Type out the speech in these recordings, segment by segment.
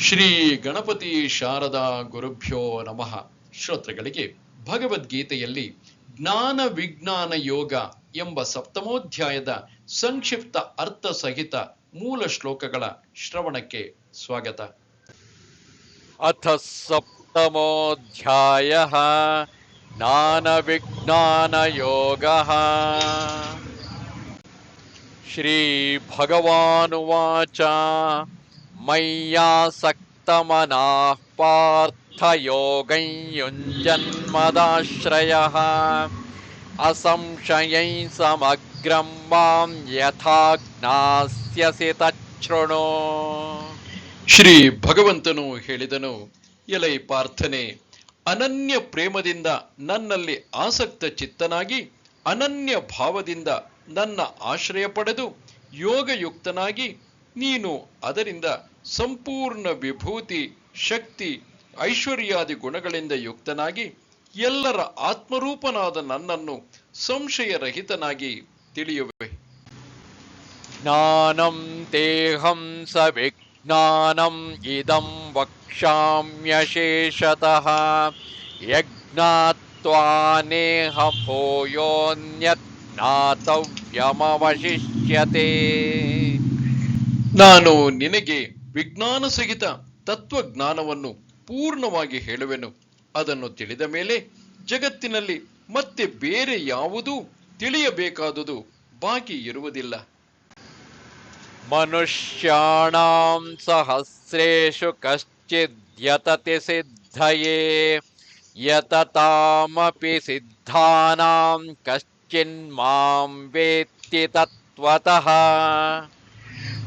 ಶ್ರೀ ಗಣಪತಿ ಶಾರದಾ ಗುರುಭ್ಯೋ ನಮಃ. ಶ್ರೋತೃಗಳಿಗೆ ಭಗವದ್ಗೀತೆಯಲ್ಲಿ ಜ್ಞಾನ ವಿಜ್ಞಾನ ಯೋಗ ಎಂಬ ಸಪ್ತಮೋಧ್ಯಾಯದ ಸಂಕ್ಷಿಪ್ತ ಅರ್ಥ ಸಹಿತ ಮೂಲ ಶ್ಲೋಕಗಳ ಶ್ರವಣಕ್ಕೆ ಸ್ವಾಗತ. ಅಥ ಸಪ್ತಮೋಧ್ಯಾಯ ಜ್ಞಾನ ವಿಜ್ಞಾನ ಯೋಗ. ಶ್ರೀ ಭಗವಾನುವಾಚ मय्यासक्तमनाः पार्थयोगं युञ्जन्मदाश्रयः असंशयै समग्रं मां यथा ज्ञास्यसि तच्छृणु ಶ್ರೀ ಭಗವಂತನು ಹೇಳಿದನು ಎಲೈ ಪಾರ್ಥನೆ ಅನನ್ಯ ಪ್ರೇಮದಿಂದ ನನ್ನಲ್ಲಿ ಆಸಕ್ತ ಚಿತ್ತನಾಗಿ ಅನನ್ಯ ಭಾವದಿಂದ ನನ್ನ ಆಶ್ರಯ ಪಡೆದು ಯೋಗಯುಕ್ತನಾಗಿ ನೀನು ಅದರಿಂದ ಸಂಪೂರ್ಣ ವಿಭೂತಿ, ಶಕ್ತಿ, ಐಶ್ವರ್ಯಾದಿ ಗುಣಗಳಿಂದ ಯುಕ್ತನಾಗಿ ಎಲ್ಲರ ಆತ್ಮರೂಪನಾದ ನನ್ನನ್ನು ಸಂಶಯರಹಿತನಾಗಿ ತಿಳಿಯುವೆ. ಜ್ಞಾನಂ ದೇಹಂ ಸ ವಿಜ್ಞಾನಂ ಇದಂ ವಕ್ಷಾಮ್ಯಶೇಷತಃ ಯಜ್ಞಾತ್ವಾನೇಹ ಭೂಯೋನ್ಯತ್ ಜ್ಞಾತವ್ಯಮವಶಿಷ್ಯತೆ ನಾನು ನಿನಗೆ ವಿಜ್ಞಾನ ಸಹಿತ ತತ್ವಜ್ಞಾನವನ್ನು ಪೂರ್ಣವಾಗಿ ಹೇಳುವೆನು. ಅದನ್ನು ತಿಳಿದ ಮೇಲೆ ಜಗತ್ತಿನಲ್ಲಿ ಮತ್ತೆ ಬೇರೆ ಯಾವುದೂ ತಿಳಿಯಬೇಕಾದುದು ಬಾಕಿ ಇರುವುದಿಲ್ಲ. ಮನುಷ್ಯಾಣಾಂ ಸಹಸ್ರೇಷು ಕಶ್ಚಿದ್ಯತತಿ ಸಿದ್ಧಯೇ, ಯತತಾಮಪಿ ಸಿದ್ಧಾನಾಂ ಕಶ್ಚಿನ್ಮಾಂ ವೇತ್ತಿ ತತ್ವತಃ.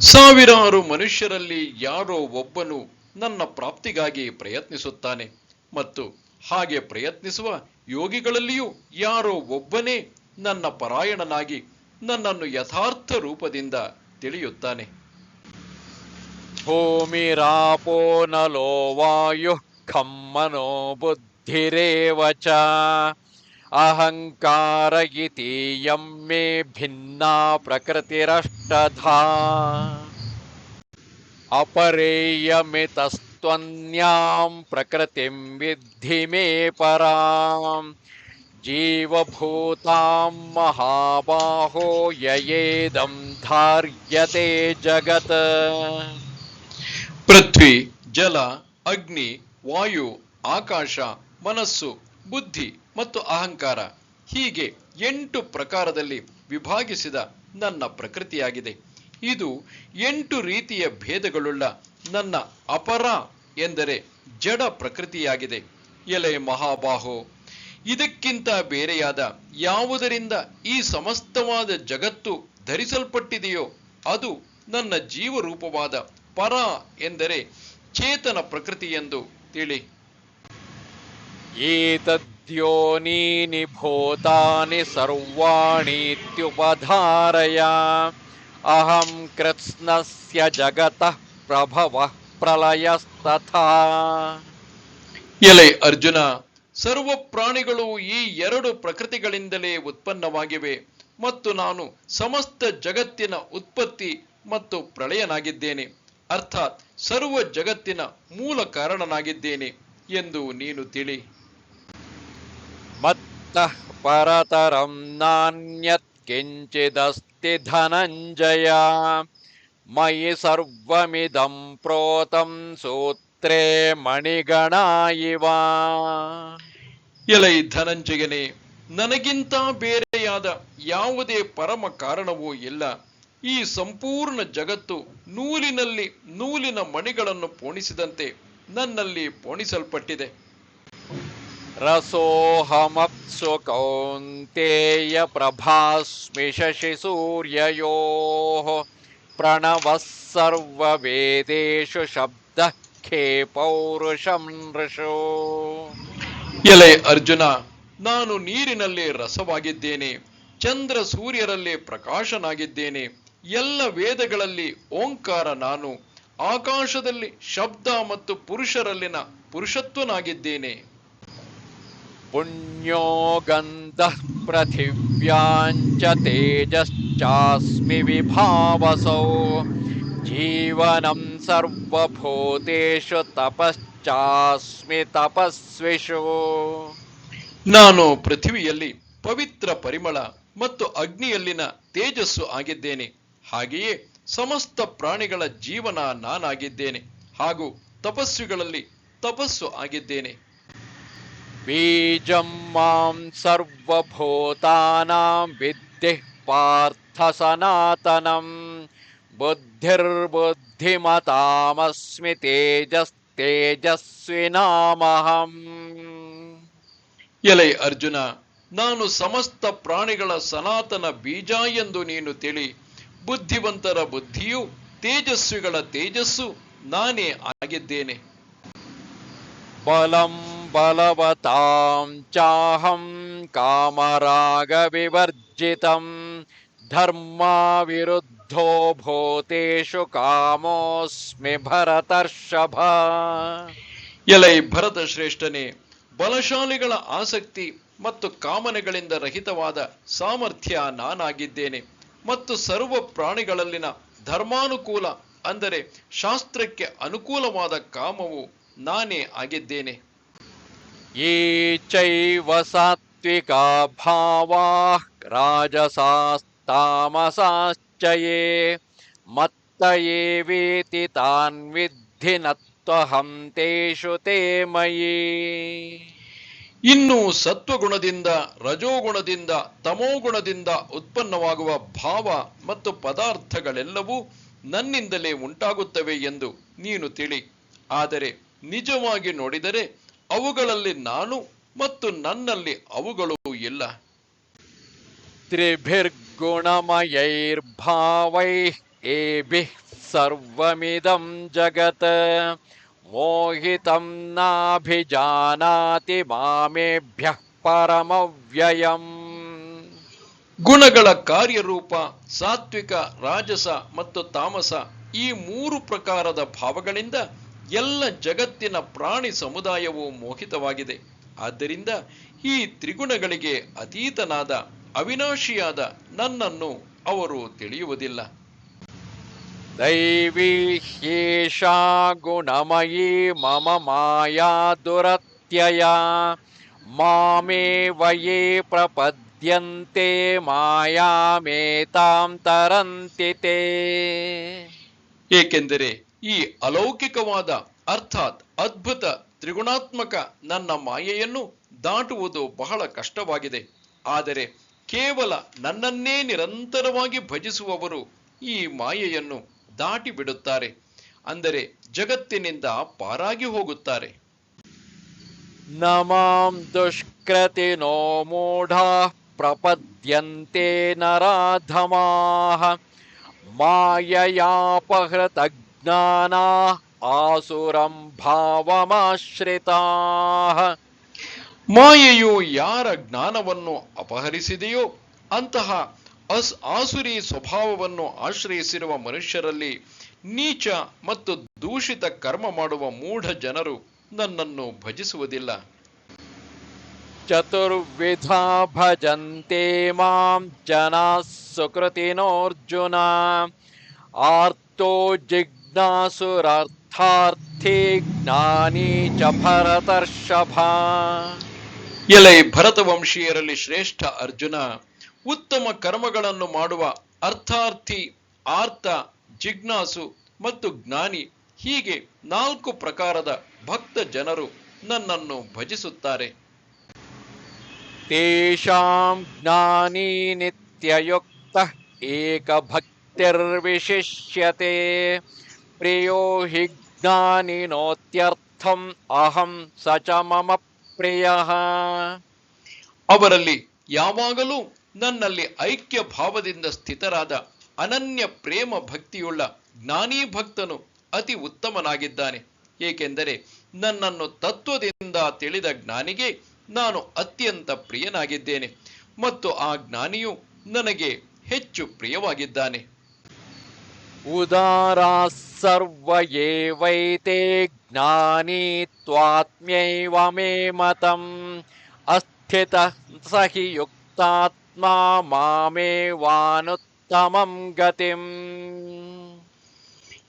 ಸಾವಿರಾರು ಮನುಷ್ಯರಲ್ಲಿ ಯಾರೋ ಒಬ್ಬನು ನನ್ನ ಪ್ರಾಪ್ತಿಗಾಗಿ ಪ್ರಯತ್ನಿಸುತ್ತಾನೆ ಮತ್ತು ಹಾಗೆ ಪ್ರಯತ್ನಿಸುವ ಯೋಗಿಗಳಲ್ಲಿಯೂ ಯಾರೋ ಒಬ್ಬನೇ ನನ್ನ ಪರಾಯಣನಾಗಿ ನನ್ನನ್ನು ಯಥಾರ್ಥ ರೂಪದಿಂದ ತಿಳಿಯುತ್ತಾನೆ. ಭೂಮಿರಾಪೋ ನಲೋ ವಾಯು, ಖಮ್ಮನೋ ಬುದ್ಧಿರೇವಚ. अहङ्कार इतीयं मे भिन्ना प्रकृतिरष्टधा अपरेयमितस्त्वन्यां प्रकृतिं विद्धि मे परां जीवभूतां महाबाहो ययेदं धार्यते जगत् ಪೃಥ್ವಿ ಜಲ ಅಗ್ನಿ ವಾಯು ಆಕಾಶ ಮನಸ್ಸು ಬುದ್ಧಿ ಮತ್ತು ಅಹಂಕಾರ ಹೀಗೆ ಎಂಟು ಪ್ರಕಾರದಲ್ಲಿ ವಿಭಾಗಿಸಿದ ನನ್ನ ಪ್ರಕೃತಿಯಾಗಿದೆ. ಇದು ಎಂಟು ರೀತಿಯ ಭೇದಗಳುಳ್ಳ ನನ್ನ ಅಪರ ಎಂದರೆ ಜಡ ಪ್ರಕೃತಿಯಾಗಿದೆ. ಎಲೆ ಮಹಾಬಾಹೋ, ಇದಕ್ಕಿಂತ ಬೇರೆಯಾದ ಯಾವುದರಿಂದ ಈ ಸಮಸ್ತವಾದ ಜಗತ್ತು ಧರಿಸಲ್ಪಟ್ಟಿದೆಯೋ ಅದು ನನ್ನ ಜೀವರೂಪವಾದ ಪರ ಎಂದರೆ ಚೇತನ ಪ್ರಕೃತಿ ಎಂದು ತಿಳಿ. एतद्योनीनि भूतानि सर्वाणीत्युपधारय अहं कृत्स्नस्य जगतः प्रभवः प्रलयस्तथा ಎಲೆ ಅರ್ಜುನ ಸರ್ವ ಪ್ರಾಣಿಗಳು ಈ ಎರಡು ಪ್ರಕೃತಿಗಳಿಂದಲೇ ಉತ್ಪನ್ನವಾಗಿವೆ ಮತ್ತು ನಾನು ಸಮಸ್ತ ಜಗತ್ತಿನ ಉತ್ಪತ್ತಿ ಮತ್ತು ಪ್ರಳಯನಾಗಿದ್ದೇನೆ ಅರ್ಥಾತ್ ಸರ್ವ ಜಗತ್ತಿನ ಮೂಲ ಕಾರಣನಾಗಿದ್ದೇನೆ ಎಂದು ನೀನು ತಿಳಿ मत्तः परतरं नान्यत् किञ्चिदस्ति धनञ्जय मयि सर्वमिदं प्रोतं सूत्रे मणिगणा इव ಎಲೈ ಧನಂಜಯನೇ ನನಗಿಂತ ಬೇರೆಯಾದ ಯಾವುದೇ ಪರಮ ಕಾರಣವೂ ಇಲ್ಲ ಈ ಸಂಪೂರ್ಣ ಜಗತ್ತು ನೂಲಿನಲ್ಲಿ ನೂಲಿನ ಮಣಿಗಳನ್ನು ಪೋಣಿಸಿದಂತೆ ನನ್ನಲ್ಲಿ ಪೋಣಿಸಲ್ಪಟ್ಟಿದೆ रसोऽहमप्सु कौन्तेय प्रभास्मि शशिसूर्ययोः प्रणवः सर्ववेदेषु शब्दः खे पौरुषं नृषु ಎಲೆ ಅರ್ಜುನ ನಾನು ನೀರಿನಲ್ಲಿ ರಸವಾಗಿದ್ದೇನೆ ಚಂದ್ರ ಸೂರ್ಯರಲ್ಲಿ ಪ್ರಕಾಶನಾಗಿದ್ದೇನೆ ಎಲ್ಲ ವೇದಗಳಲ್ಲಿ ಓಂಕಾರ ನಾನು ಆಕಾಶದಲ್ಲಿ ಶಬ್ದ ಮತ್ತು ಪುರುಷರಲ್ಲಿನ ಪುರುಷತ್ವನಾಗಿದ್ದೇನೆ पुण्यो गन्धः पृथिव्याञ्च तेजश्चास्मि विभावसौ। जीवनं ತಪಶ್ಚಾಸ್ಮಿ ತಪಸ್ವಿಷು ನಾನು ಪೃಥ್ವಿಯಲ್ಲಿ ಪವಿತ್ರ ಪರಿಮಳ ಮತ್ತು ಅಗ್ನಿಯಲ್ಲಿನ ತೇಜಸ್ಸು ಆಗಿದ್ದೇನೆ। ಹಾಗೆಯೇ ಸಮಸ್ತ ಪ್ರಾಣಿಗಳ ಜೀವನ ನಾನಾಗಿದ್ದೇನೆ ಹಾಗೂ ತಪಸ್ವಿಗಳಲ್ಲಿ ತಪಸ್ಸು ಆಗಿದ್ದೇನೆ। ಬೀಜಂ ಮಾಂ ಸರ್ವಭೂತಾನಾಂ ವಿದ್ಧಿ ಪಾರ್ಥ ಸನಾತನಂ ಬುದ್ಧಿರ್ಬುದ್ಧಿಮತಾಮಸ್ಮಿ ತೇಜಸ್ ತೇಜಸ್ವಿನಾಮಹಂ ಎಲೈ ಅರ್ಜುನ ನಾನು ಸಮಸ್ತ ಪ್ರಾಣಿಗಳ ಸನಾತನ ಬೀಜ ಎಂದು ನೀನು ತಿಳಿ ಬುದ್ಧಿವಂತರ ಬುದ್ಧಿಯು ತೇಜಸ್ವಿಗಳ ತೇಜಸ್ಸು ನಾನೇ ಆಗಿದ್ದೇನೆ. ಬಲಂ ಬಲವತಾಂ ಚಾಹಂ ಕಾಮರಾಗವಿವರ್ಜಿತಂ ಧರ್ಮ ವಿರುದ್ಧೋ ಭೂತೇಷು ಕಾಮೋಸ್ಮಿ ಭರತರ್ಷಭ ಎಲೈ ಭರತ ಶ್ರೇಷ್ಠನೇ ಬಲಶಾಲಿಗಳ ಆಸಕ್ತಿ ಮತ್ತು ಕಾಮನೆಗಳಿಂದ ರಹಿತವಾದ ಸಾಮರ್ಥ್ಯ ನಾನಾಗಿದ್ದೇನೆ. ಮತ್ತು ಸರ್ವ ಪ್ರಾಣಿಗಳಲ್ಲಿನ ಧರ್ಮಾನುಕೂಲ ಅಂದರೆ ಶಾಸ್ತ್ರಕ್ಕೆ ಅನುಕೂಲವಾದ ಕಾಮವು ನಾನೇ ಆಗಿದ್ದೇನೆ. ये चैव सात्विका भावाः राजसास्तामसाश्च ये मत्त एवेति तान् विद्धि न त्वहं तेषु ते मयि ಇನ್ನು ಸತ್ವಗುಣದಿಂದ ರಜೋಗುಣದಿಂದ ತಮೋಗುಣದಿಂದ ಉತ್ಪನ್ನವಾಗುವ ಭಾವ ಮತ್ತು ಪದಾರ್ಥಗಳೆಲ್ಲವೂ ನನ್ನಿಂದಲೇ ಉಂಟಾಗುತ್ತವೆ ಎಂದು ನೀನು ತಿಳಿ ಆದರೆ ನಿಜವಾಗಿ ನೋಡಿದರೆ ಅವುಗಳಲ್ಲಿ ನಾನು ಮತ್ತು ನನ್ನಲ್ಲಿ ಅವುಗಳು ಇಲ್ಲ. ತ್ರಿಭಿರ್ಗುಣಮಯೈರ್ಭಾವೈ ಏಭಿಃ ಸರ್ವಮಿದಂ ಜಗತ್. ಮೋಹಿತಂ ನಾಭಿಜಾನಾತಿ ಮಾಮೇಭ್ಯ ಪರಮವ್ಯಯಂ. ಗುಣಗಳ ಕಾರ್ಯರೂಪ ಸಾತ್ವಿಕ ರಾಜಸ ಮತ್ತು ತಾಮಸ ಈ ಮೂರು ಪ್ರಕಾರದ ಭಾವಗಳಿಂದ ಎಲ್ಲ ಜಗತ್ತಿನ ಪ್ರಾಣಿ ಸಮುದಾಯವು ಮೋಹಿತವಾಗಿದೆ. ಆದ್ದರಿಂದ ಈ ತ್ರಿಗುಣಗಳಿಗೆ ಅತೀತನಾದ ಅವಿನಾಶಿಯಾದ ನನ್ನನ್ನು ಅವರು ತಿಳಿಯುವುದಿಲ್ಲ. ದೈವೀಹ್ಯೇಷಾ ಗುಣಮಯೀ ಮಮ ಮಾಯಾ ದುರತ್ಯಯ. ಮಾಮೇ ವಯೇ ಪ್ರಪದ್ಯಂತೆ ಮಾಯಾಮೇತಾಂ ತರಂತಿತೆ. ಏಕೆಂದರೆ ಈ ಅಲೌಕಿಕವಾದ, ಅರ್ಥಾತ್ ಅದ್ಭುತ, ತ್ರಿಗುಣಾತ್ಮಕ ನನ್ನ ಮಾಯೆಯನ್ನು ದಾಟುವುದು ಬಹಳ ಕಷ್ಟವಾಗಿದೆ. ಆದರೆ ಕೇವಲ ನನ್ನನ್ನೇ ನಿರಂತರವಾಗಿ ಭಜಿಸುವವರು ಈ ಮಾಯೆಯನ್ನು ದಾಟಿ ಬಿಡುತ್ತಾರೆ ಅಂದರೆ ಜಗತ್ತಿನಿಂದ ಪಾರಾಗಿ ಹೋಗುತ್ತಾರೆ. ನಮಾಂ ದುಷ್ಕೃತಿ ನೋ ಮೂಢ ಪ್ರಪದ್ಯಂತೆ ನರಾಧಮಾ. ಮಾಯಯಾಪಹೃತ माययापहृतज्ञानाः आसुरं भावमाश्रिताः ಮಾಯೆಯು ಯಾರ ಜ್ಞಾನವನ್ನು ಅಪಹರಿಸಿದೆಯೋ ಅಂತಹ ಅಸ್ ಆಸುರಿ ಸ್ವಭಾವವನ್ನು ಆಶ್ರಯಿಸಿರುವ ಮನುಷ್ಯರಲ್ಲಿ ನೀಚ ಮತ್ತು ದೂಷಿತ ಕರ್ಮ ಮಾಡುವ ಮೂಢ ಜನರು ನನ್ನನ್ನು ಭಜಿಸುವುದಿಲ್ಲ चतुर्विधा भजन्ते मां जनाः सुकृतिनोऽर्जुन आर्तो ಜಿಜ್ಞಾಸುರಾರ್ಥಾರ್ಥೇ ಜ್ಞಾನಿ ಚ ಭರತರ್ಷಭ. ಎಲೆ ಭರತವಂಶೀಯರಲ್ಲಿ ಶ್ರೇಷ್ಠ ಅರ್ಜುನ ಉತ್ತಮ ಕರ್ಮಗಳನ್ನು ಮಾಡುವ ಅರ್ಥಾರ್ಥಿ ಆರ್ಥ ಜಿಜ್ಞಾಸು ಮತ್ತು ಜ್ಞಾನಿ ಹೀಗೆ ನಾಲ್ಕು ಪ್ರಕಾರದ ಭಕ್ತ ಜನರು ನನ್ನನ್ನು ಭಜಿಸುತ್ತಾರೆ. ತೇಷಾಂ ಜ್ಞಾನಿ ನಿತ್ಯಯುಕ್ತ ಏಕ ಭಕ್ತಿರ್ವಿಶಿಷ್ಯತೆ. प्रियो हि ज्ञानिनोत्यर्थम् अहं स च मम प्रियः ಅವರಲ್ಲಿ ಯಾವಾಗಲೂ ನನ್ನಲ್ಲಿ ಐಕ್ಯ ಭಾವದಿಂದ ಸ್ಥಿತರಾದ ಅನನ್ಯ ಪ್ರೇಮ ಭಕ್ತಿಯುಳ್ಳ ಜ್ಞಾನಿ ಭಕ್ತನು ಅತಿ ಉತ್ತಮನಾಗಿದ್ದಾನೆ ಏಕೆಂದರೆ ನನ್ನನ್ನು ತತ್ವದಿಂದ ತಿಳಿದ ಜ್ಞಾನಿಗೆ ನಾನು ಅತ್ಯಂತ ಪ್ರಿಯನಾಗಿದ್ದೇನೆ ಮತ್ತು ಆ ಜ್ಞಾನಿಯು ನನಗೆ ಹೆಚ್ಚು ಪ್ರಿಯವಾಗಿದ್ದಾನೆ उदाराः सर्व एवैते ज्ञानी त्वात्म्यैव मे मतम् अस्थितः स हि युक्तात्मा मामेवानुत्तमं गतिम्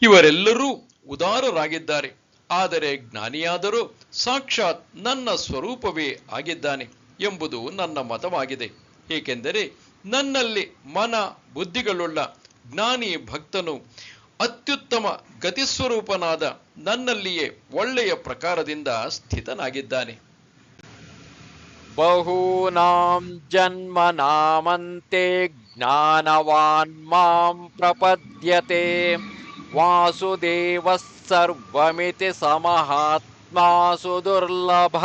ಇವರೆಲ್ಲರೂ ಉದಾರರಾಗಿದ್ದಾರೆ ಆದರೆ ಜ್ಞಾನಿಯಾದರೂ ಸಾಕ್ಷಾತ್ ನನ್ನ ಸ್ವರೂಪವೇ ಆಗಿದ್ದಾನೆ ಎಂಬುದು ನನ್ನ ಮತವಾಗಿದೆ ಏಕೆಂದರೆ ನನ್ನಲ್ಲಿ ಮನ ಬುದ್ಧಿಗಳುಳ್ಳ ಜ್ಞಾನಿ ಭಕ್ತನು ಅತ್ಯುತ್ತಮ ಗತಿಸ್ವರೂಪನಾದ ನನ್ನಲ್ಲಿಯೇ ಒಳ್ಳೆಯ ಪ್ರಕಾರದಿಂದ ಸ್ಥಿತನಾಗಿದ್ದಾನೆ. ಬಹೂನಾಂ ಜನ್ಮನಾಮಂತೆ ಜ್ಞಾನವಾನ್ ಮಾಂ ಪ್ರಪದ್ಯತೆ. ವಾಸುದೇವ ಸರ್ವಮಿತಿ ಸಮಹಾತ್ಮ ಸುದುರ್ಲಭ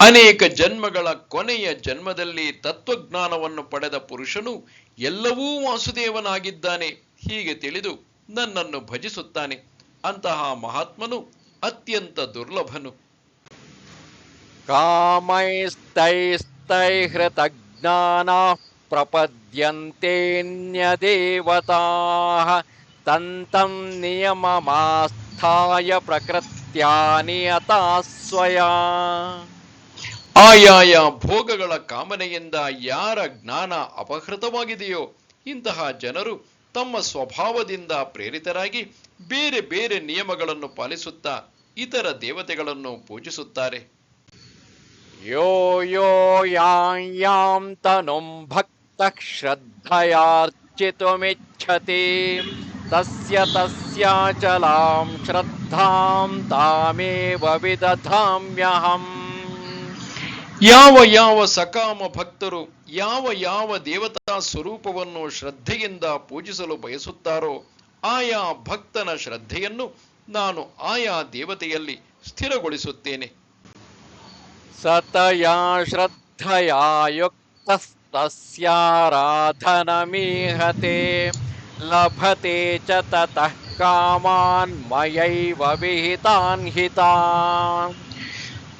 ಅನೇಕ ಜನ್ಮಗಳ ಕೊನೆಯ ಜನ್ಮದಲ್ಲಿ ತತ್ವಜ್ಞಾನವನ್ನು ಪಡೆದ ಪುರುಷನು ಎಲ್ಲವೂ ವಾಸುದೇವನಾಗಿದ್ದಾನೆ. ಹೀಗೆ ತಿಳಿದು ನನ್ನನ್ನು ಭಜಿಸುತ್ತಾನೆ. ಅಂತಹ ಮಹಾತ್ಮನು ಅತ್ಯಂತ ದುರ್ಲಭನು. ಕಾಮೈಸ್ತೈಸ್ತೈಹೃತಜ್ಞಾನಾಃ ಪ್ರಪದ್ಯಂತೆನ್ಯದೇವತಾಃ ತಂತಂ ನಿಯಮಮಾಸ್ಥಾಯ ಮಾಸ್ಥಾಯ ನಿಯತಾ ಸ್ವಯಾ ಆಯಾಯ ಭೋಗಗಳ ಕಾಮನೆಯಿಂದ ಯಾರ ಜ್ಞಾನ ಅಪಹೃತವಾಗಿದೆಯೋ ಇಂತಹ ಜನರು ತಮ್ಮ ಸ್ವಭಾವದಿಂದ ಪ್ರೇರಿತರಾಗಿ ಬೇರೆ ಬೇರೆ ನಿಯಮಗಳನ್ನು ಪಾಲಿಸುತ್ತಾ ಇತರ ದೇವತೆಗಳನ್ನು ಪೂಜಿಸುತ್ತಾರೆ. ಯೋ ಯೋ ಯಾಂ ಯಾಂ ತನುಂ ಭಕ್ತ ಶ್ರದ್ಧಯಾರ್ಚಿತುಮಿಚ್ಛತಿ ತಸ್ಯ ತಸ್ಯಾಚಲಾಂ ಶ್ರದ್ಧಾಂ ತಾಮೇವ ವಿದಧಾಮ್ಯಹಂ. ಯಾವ ಯಾವ ಸಕಾಮ ಭಕ್ತರು ಯಾವ ಯಾವ ದೇವತಾ ಸ್ವರೂಪವನ್ನು ಶ್ರದ್ಧೆಯಿಂದ ಪೂಜಿಸಲು ಬಯಸುತ್ತಾರೋ ಆಯಾ ಭಕ್ತನ ಶ್ರದ್ಧೆಯನ್ನು ನಾನು ಆಯಾ ದೇವತೆಯಲ್ಲಿ ಸ್ಥಿರಗೊಳಿಸುತ್ತೇನೆ. ಸತಯಾ ಶ್ರದ್ಧಯಾ ಯುಕ್ತಸ್ತಾರಾಧನಮೀಹತೆ ಲಭತೆ ಚ ತತಃ ಕಾಮಾನ್ ಮಯೈವ ವಿಹಿತಾನ್ ಹಿತಾನ್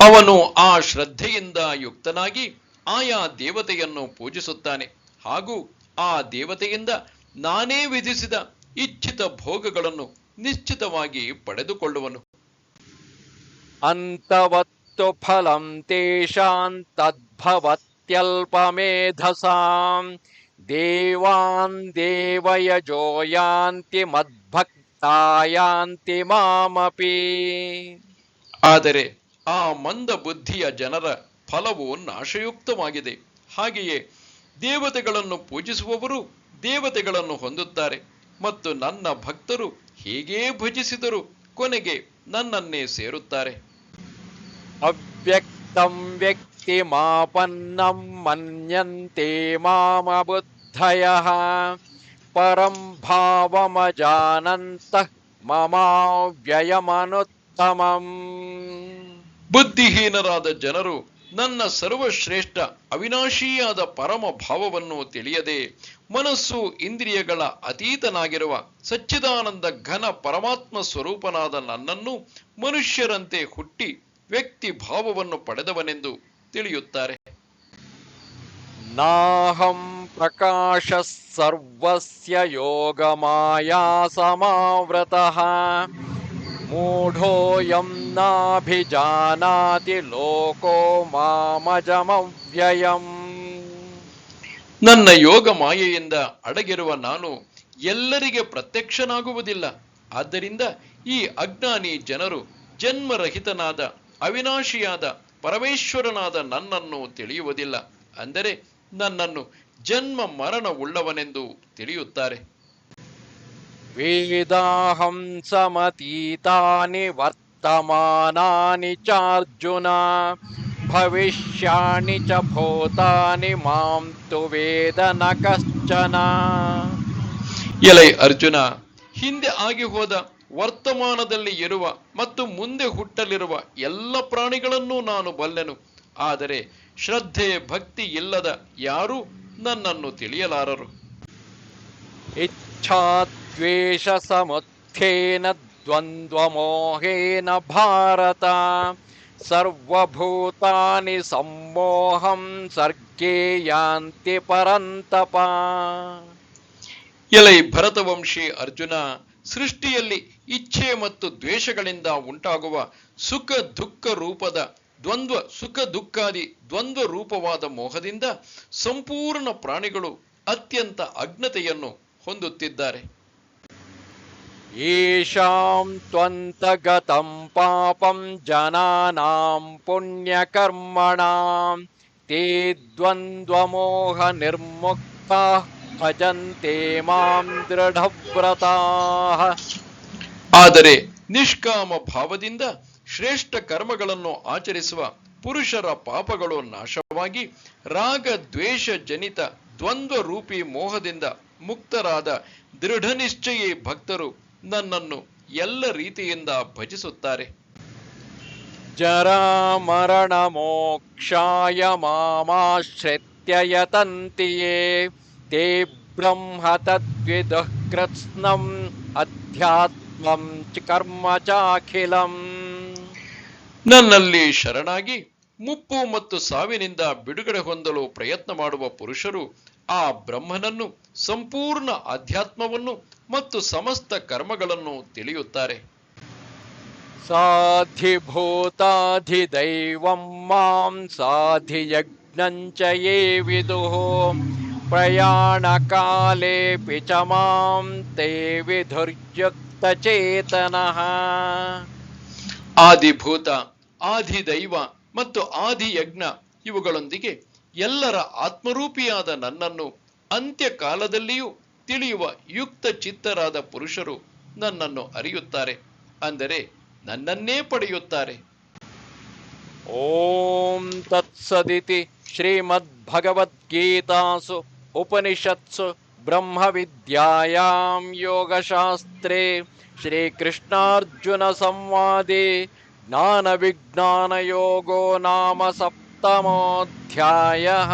ಅವನು ಆ ಶ್ರದ್ಧೆಯಿಂದ ಯುಕ್ತನಾಗಿ ಆಯಾ ದೇವತೆಯನ್ನು ಪೂಜಿಸುತ್ತಾನೆ. ಹಾಗೂ ಆ ದೇವತೆಯಿಂದ ನಾನೇ ವಿಧಿಸಿದ ಇಚ್ಛಿತ ಭೋಗಗಳನ್ನು ನಿಶ್ಚಿತವಾಗಿ ಪಡೆದುಕೊಳ್ಳುವನು. ಅಂತವತ್ತು ಫಲಂ ತೇಷಾಂ ತದ್ಭವತ್ಯಲ್ಪಮೇಧಸಾಂ ದೇವಾನ್ ದೇವಯಜೋ ಯಾಂತಿ ಮದ್ಭಕ್ತಾಯಾಂತಿ ಮಾಮಪಿ. ಆದರೆ ಆ ಮಂದ ಬುದ್ಧಿಯ ಜನರ ಫಲವು ನಾಶಯುಕ್ತವಾಗಿದೆ. ಹಾಗೆಯೇ ದೇವತೆಗಳನ್ನು ಪೂಜಿಸುವವರು ದೇವತೆಗಳನ್ನು ಹೊಂದುತ್ತಾರೆ ಮತ್ತು ನನ್ನ ಭಕ್ತರು ಹೇಗೇ ಭಜಿಸಿದರು ಕೊನೆಗೆ ನನ್ನನ್ನೇ ಸೇರುತ್ತಾರೆ. ಅವ್ಯಕ್ತಂ ವ್ಯಕ್ತಿ ವ್ಯಕ್ತಿಮಾಪನ್ನಂ ಮನ್ಯಂತೆ ಮಾಮಬುದ್ಧಯ ಪರಂ ಭಾವಮಜಾನಂತ ಮಮಾವ್ಯಯಮನುತ್ತಮಂ. ಬುದ್ಧಿಹೀನರಾದ ಜನರು ನನ್ನ ಸರ್ವಶ್ರೇಷ್ಠ ಅವಿನಾಶಿಯಾದ ಪರಮ ಭಾವವನ್ನು ತಿಳಿಯದೆ ಮನಸ್ಸು ಇಂದ್ರಿಯಗಳ ಅತೀತನಾಗಿರುವ ಸಚ್ಚಿದಾನಂದ ಘನ ಪರಮಾತ್ಮ ಸ್ವರೂಪನಾದ ನನ್ನನ್ನು ಮನುಷ್ಯರಂತೆ ಹುಟ್ಟಿ ವ್ಯಕ್ತಿ ಭಾವವನ್ನು ಪಡೆದವನೆಂದು ತಿಳಿಯುತ್ತಾರೆ. ನಾಹಂ ಪ್ರಕಾಶ ಸರ್ವಸ್ಯ ಯೋಗಮಾಯಾ ಸಮಾವೃತಃ. ಮೂಢೋಯಂ ನಾಭಿಜಾನಾತಿ ಲೋಕೋ ಮಾಮಜಮವ್ಯಯಂ ನನ್ನ ಯೋಗ ಮಾಯೆಯಿಂದ ಅಡಗಿರುವ ನಾನು ಎಲ್ಲರಿಗೆ ಪ್ರತ್ಯಕ್ಷನಾಗುವುದಿಲ್ಲ. ಆದ್ದರಿಂದ ಈ ಅಜ್ಞಾನಿ ಜನರು ಜನ್ಮರಹಿತನಾದ, ಅವಿನಾಶಿಯಾದ, ಪರಮೇಶ್ವರನಾದ ನನ್ನನ್ನು ತಿಳಿಯುವುದಿಲ್ಲ. ಅಂದರೆ ನನ್ನನ್ನು ಜನ್ಮ ಮರಣ ಉಳ್ಳವನೆಂದು ತಿಳಿಯುತ್ತಾರೆ. ಸಮತೀತಾನಿ ವರ್ತಮಾನಾನಿ ಚಾರ್ಜುನ ಭವಿಷ್ಯಾಣಿ ಚ ಭೂತಾನಿ ಮಾಂ ತು ವೇದ ನ ಕಶ್ಚನ ಎಲೈ ಅರ್ಜುನ ಹಿಂದೆ ಆಗಿ ಹೋದ ವರ್ತಮಾನದಲ್ಲಿ ಇರುವ ಮತ್ತು ಮುಂದೆ ಹುಟ್ಟಲಿರುವ ಎಲ್ಲ ಪ್ರಾಣಿಗಳನ್ನೂ ನಾನು ಬಲ್ಲೆನು. ಆದರೆ ಶ್ರದ್ಧೆ ಭಕ್ತಿ ಇಲ್ಲದ ಯಾರೂ ನನ್ನನ್ನು ತಿಳಿಯಲಾರರು. ಇಚ್ಛಾದ್ವೇಷ ಸಮುತ್ಥೇನ ದ್ವಂದ್ವಮೋಹೇನ ಭಾರತ. ಸರ್ವಭೂತಾನಿ ಸಮ್ಮೋಹಂ ಸರ್ಗೇ ಯಾಂತಿ ಪರಂತಪ. ಎಲೈ ಭರತವಂಶಿ ಅರ್ಜುನ, ಸೃಷ್ಟಿಯಲ್ಲಿ ಇಚ್ಛೆ ಮತ್ತು ದ್ವೇಷಗಳಿಂದ ಉಂಟಾಗುವ ಸುಖ ದುಃಖ ರೂಪದ ದ್ವಂದ್ವ ಸುಖ ದುಃಖಾದಿ ದ್ವಂದ್ವ ರೂಪವಾದ ಮೋಹದಿಂದ ಸಂಪೂರ್ಣ ಪ್ರಾಣಿಗಳು ಅತ್ಯಂತ ಅಜ್ಞತೆಯನ್ನು ಹೊಂದುತ್ತಿದ್ದಾರೆ. येषां त्वन्तगतं पापं जनानां पुण्यकर्मणां ते द्वन्द्वमोहनिर्मुक्ताः भजन्ते मां दृढव्रताः ಆದರೆ ನಿಷ್ಕಾಮ ಭಾವದಿಂದ ಶ್ರೇಷ್ಠ ಕರ್ಮಗಳನ್ನು ಆಚರಿಸುವ ಪುರುಷರ ಪಾಪಗಳು ನಾಶವಾಗಿ ರಾಗ ದ್ವೇಷ ಜನಿತ ದ್ವಂದ್ವ ರೂಪಿ ಮೋಹದಿಂದ ಮುಕ್ತರಾದ ದೃಢ ನಿಶ್ಚಯಿ ಭಕ್ತರು ನನ್ನನ್ನು ಎಲ್ಲ ರೀತಿಯಿಂದ ಭಜಿಸುತ್ತಾರೆ. ಜರಾ ಮರಣ ಮೋಕ್ಷಾಯ ಮಾಮಾಶ್ರಿತ್ಯ ಯತಂತಿಯೇ ತೇ ಬ್ರಹ್ಮ ತದ್ವಿದುಃ ಅಧ್ಯಾತ್ಮಂ ಕರ್ಮ ಚಾಖಿಲಂ. ನನ್ನಲ್ಲಿ ಶರಣಾಗಿ ಮುಪ್ಪು ಮತ್ತು ಸಾವಿನಿಂದ ಬಿಡುಗಡೆ ಹೊಂದಲು ಪ್ರಯತ್ನ ಮಾಡುವ ಪುರುಷರು ಆ ಬ್ರಹ್ಮನನ್ನು ಸಂಪೂರ್ಣ ಅಧ್ಯಾತ್ಮವನ್ನು ಮತ್ತು ಸಮಸ್ತ ಕರ್ಮಗಳನ್ನು ತಿಳಿಯುತ್ತಾರೆ. ಸಾಧಿ ಭೂತಾಧಿ ದೈವಂ ಮಾಂ ಸಾಧಿ ಯಜ್ಞಂಚಯೇ ವಿದು. ಪ್ರಯಾಣ ಕಾಲೇ ಪಿಚ ಮಾಂ ತೇ ವಿಧುರ್ಯುಕ್ತ ಚೇತನಃ. ಆದಿಭೂತ ಆದಿ ದೈವ ಮತ್ತು ಆದಿ ಯಜ್ಞ ಇವುಗಳೊಂದಿಗೆ ಎಲ್ಲರ ಆತ್ಮರೂಪಿಯಾದ ನನ್ನನ್ನು ಅಂತ್ಯಕಾಲದಲ್ಲಿಯೂ ತಿಳಿಯುವ ಯುಕ್ತ ಚಿತ್ತರಾದ ಪುರುಷರು ನನ್ನನ್ನು ಅರಿಯುತ್ತಾರೆ ಅಂದರೆ ನನ್ನನ್ನೇ ಪಡೆಯುತ್ತಾರೆ ॐ तत्सदिति श्रीमद्भगवद्गीतासु उपनिषत्सु ब्रह्मविद्यायां योगशास्त्रे श्रीकृष्णार्जुनसंवादे ज्ञानविज्ञानयोगो नाम सप्तमोऽध्यायः